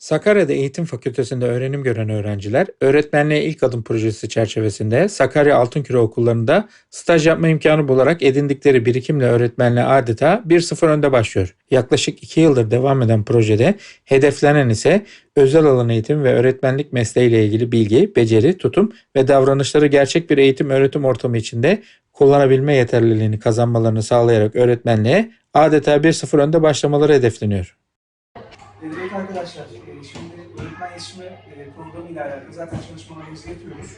Sakarya'da Eğitim Fakültesi'nde öğrenim gören öğrenciler, Öğretmenliğe İlk Adım projesi çerçevesinde Sakarya Altınküre okullarında staj yapma imkanı bularak edindikleri birikimle öğretmenliğe adeta 1-0 önde başlıyor. Yaklaşık 2 yıldır devam eden projede hedeflenen ise özel alan eğitim ve öğretmenlik mesleğiyle ilgili bilgi, beceri, tutum ve davranışları gerçek bir eğitim öğretim ortamı içinde kullanabilme yeterliliğini kazanmalarını sağlayarak öğretmenliğe adeta 1-0 önde başlamaları hedefleniyor. Evet arkadaşlar, şimdi öğretmen yetişme e, programı ile alakalı zaten çalışmalarımızı yapıyoruz.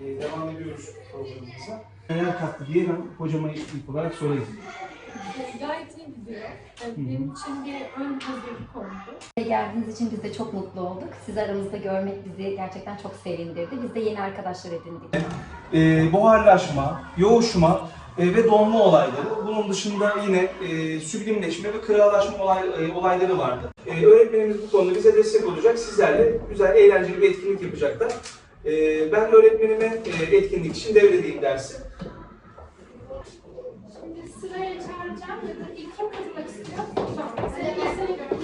E, Devam ediyoruz programımıza. Neler kattı diye ben hocama ilk olarak sorayım. Gayet iyi gidiyor. Benim için bir ön hazırlık oldu. Geldiğiniz için biz de çok mutlu olduk. Sizi aramızda görmek bizi gerçekten çok sevindirdi. Biz de yeni arkadaşlar edindik. E, buharlaşma, yoğuşma e, ve donma olayları. Bunun dışında yine e, süblimleşme ve kırağılaşma olay, e, olayları vardı. E, öğretmenimiz bu konuda bize destek olacak. Sizlerle güzel, eğlenceli bir etkinlik yapacaklar. E, ben öğretmenime e, etkinlik için devredeyim dersi. Şimdi sıraya çağıracağım ya da ilk kim katılmak istiyor? Tamam. İsteğine göre.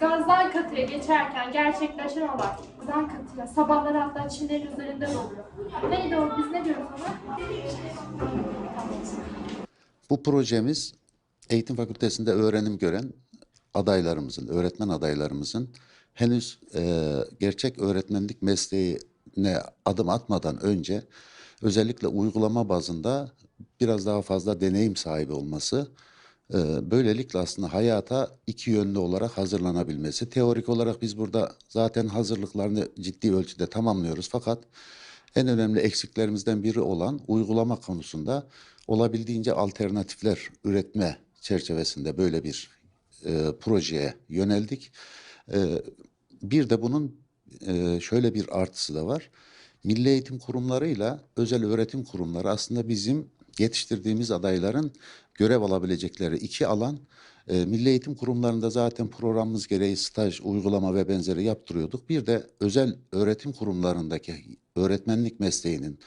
Gazdan katıya geçerken gerçekleşen olay. Gazdan katıya sabahları hatta çimlerin üzerinde oluyor. Neydi o? Biz ne diyoruz ona? Bu projemiz eğitim fakültesinde öğrenim gören adaylarımızın, öğretmen adaylarımızın henüz e, gerçek öğretmenlik mesleğine adım atmadan önce özellikle uygulama bazında biraz daha fazla deneyim sahibi olması, böylelikle aslında hayata iki yönlü olarak hazırlanabilmesi. Teorik olarak biz burada zaten hazırlıklarını ciddi ölçüde tamamlıyoruz fakat en önemli eksiklerimizden biri olan uygulama konusunda olabildiğince alternatifler üretme çerçevesinde böyle bir e, projeye yöneldik. E, bir de bunun e, şöyle bir artısı da var. Milli eğitim kurumlarıyla özel öğretim kurumları aslında bizim yetiştirdiğimiz adayların görev alabilecekleri iki alan. E, Milli eğitim kurumlarında zaten programımız gereği staj, uygulama ve benzeri yaptırıyorduk. Bir de özel öğretim kurumlarındaki öğretmenlik mesleğinin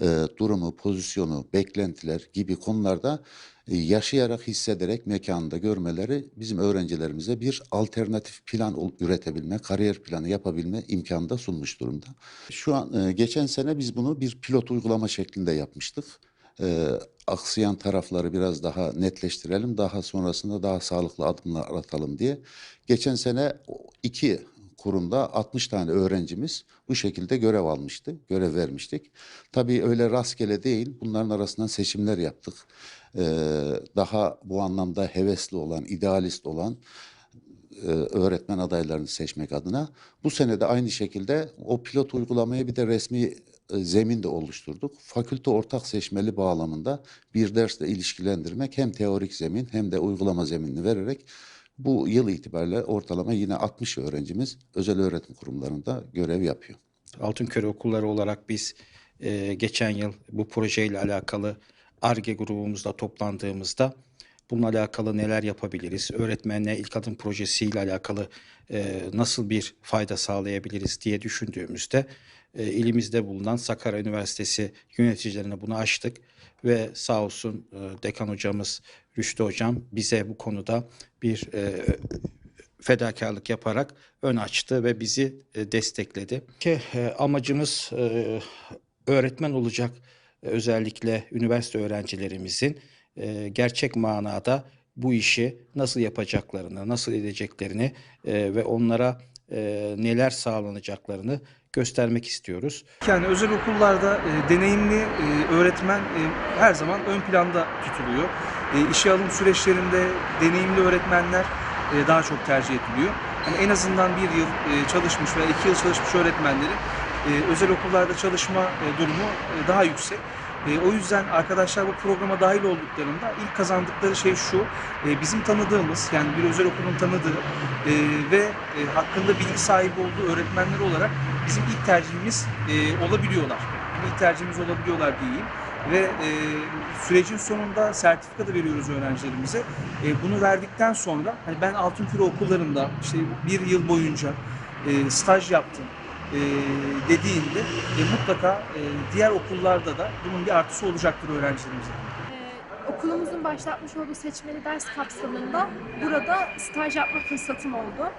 e, durumu, pozisyonu, beklentiler gibi konularda e, yaşayarak, hissederek mekanda görmeleri bizim öğrencilerimize bir alternatif plan üretebilme, kariyer planı yapabilme imkanı da sunmuş durumda. Şu an e, geçen sene biz bunu bir pilot uygulama şeklinde yapmıştık. E, aksayan tarafları biraz daha netleştirelim, daha sonrasında daha sağlıklı adımlar atalım diye. Geçen sene iki kurumda 60 tane öğrencimiz bu şekilde görev almıştı, görev vermiştik. Tabii öyle rastgele değil, bunların arasından seçimler yaptık. Ee, daha bu anlamda hevesli olan, idealist olan e, öğretmen adaylarını seçmek adına. Bu sene de aynı şekilde o pilot uygulamaya bir de resmi zemin de oluşturduk. Fakülte ortak seçmeli bağlamında bir dersle ilişkilendirmek hem teorik zemin hem de uygulama zeminini vererek bu yıl itibariyle ortalama yine 60 öğrencimiz özel öğretim kurumlarında görev yapıyor. Altınköy okulları olarak biz e, geçen yıl bu projeyle alakalı ARGE grubumuzda toplandığımızda bununla alakalı neler yapabiliriz, öğretmenliğe ilk adım projesiyle alakalı e, nasıl bir fayda sağlayabiliriz diye düşündüğümüzde e, ilimizde bulunan Sakarya Üniversitesi yöneticilerine bunu açtık ve sağ olsun e, dekan hocamız Rüştü hocam bize bu konuda bir e, fedakarlık yaparak ön açtı ve bizi e, destekledi. Ki e, amacımız e, öğretmen olacak e, özellikle üniversite öğrencilerimizin e, gerçek manada bu işi nasıl yapacaklarını, nasıl edeceklerini e, ve onlara e, neler sağlanacaklarını göstermek istiyoruz. Yani özel okullarda e, deneyimli e, öğretmen e, her zaman ön planda tutuluyor. E, işe alım süreçlerinde deneyimli öğretmenler e, daha çok tercih ediliyor. Yani en azından bir yıl e, çalışmış veya iki yıl çalışmış öğretmenlerin e, özel okullarda çalışma e, durumu e, daha yüksek. E, o yüzden arkadaşlar bu programa dahil olduklarında ilk kazandıkları şey şu, e, bizim tanıdığımız yani bir özel okulun tanıdığı e, ve e, hakkında bilgi sahibi olduğu öğretmenler olarak bizim ilk tercihimiz e, olabiliyorlar. İlk tercihimiz olabiliyorlar diyeyim. Ve e, sürecin sonunda sertifika da veriyoruz öğrencilerimize. E, bunu verdikten sonra hani ben Altınküre okullarında işte bir yıl boyunca e, staj yaptım e, dediğinde e, mutlaka e, diğer okullarda da bunun bir artısı olacaktır öğrencilerimize. Ee, okulumuzun başlatmış olduğu seçmeli ders kapsamında burada staj yapma fırsatım oldu.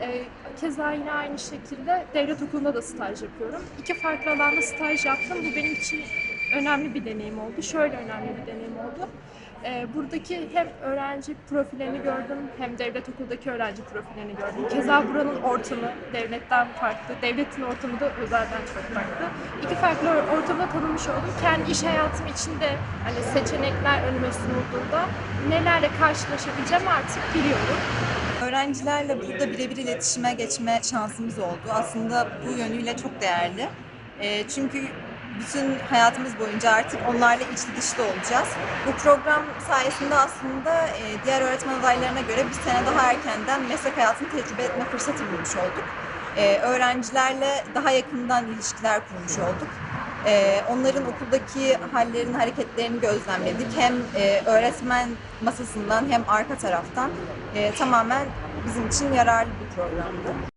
Ee, keza yine aynı şekilde devlet okulunda da staj yapıyorum. İki farklı alanda staj yaptım. Bu benim için önemli bir deneyim oldu. Şöyle önemli bir deneyim oldu. Ee, buradaki hem öğrenci profillerini gördüm hem devlet okuldaki öğrenci profillerini gördüm. Keza buranın ortamı devletten farklı, devletin ortamı da özelden çok farklı. İki farklı ortamda tanımış oldum. Kendi iş hayatım içinde hani seçenekler önüme sunulduğunda nelerle karşılaşabileceğim artık biliyorum. Öğrencilerle burada birebir iletişime geçme şansımız oldu. Aslında bu yönüyle çok değerli. Ee, çünkü bütün hayatımız boyunca artık onlarla içli dışlı olacağız. Bu program sayesinde aslında e, diğer öğretmen adaylarına göre bir sene daha erkenden meslek hayatını tecrübe etme fırsatı bulmuş olduk. Ee, öğrencilerle daha yakından ilişkiler kurmuş olduk. Ee, onların okuldaki hallerini, hareketlerini gözlemledik. Hem e, öğretmen masasından hem arka taraftan. E, tamamen bizim için yararlı bir programdı.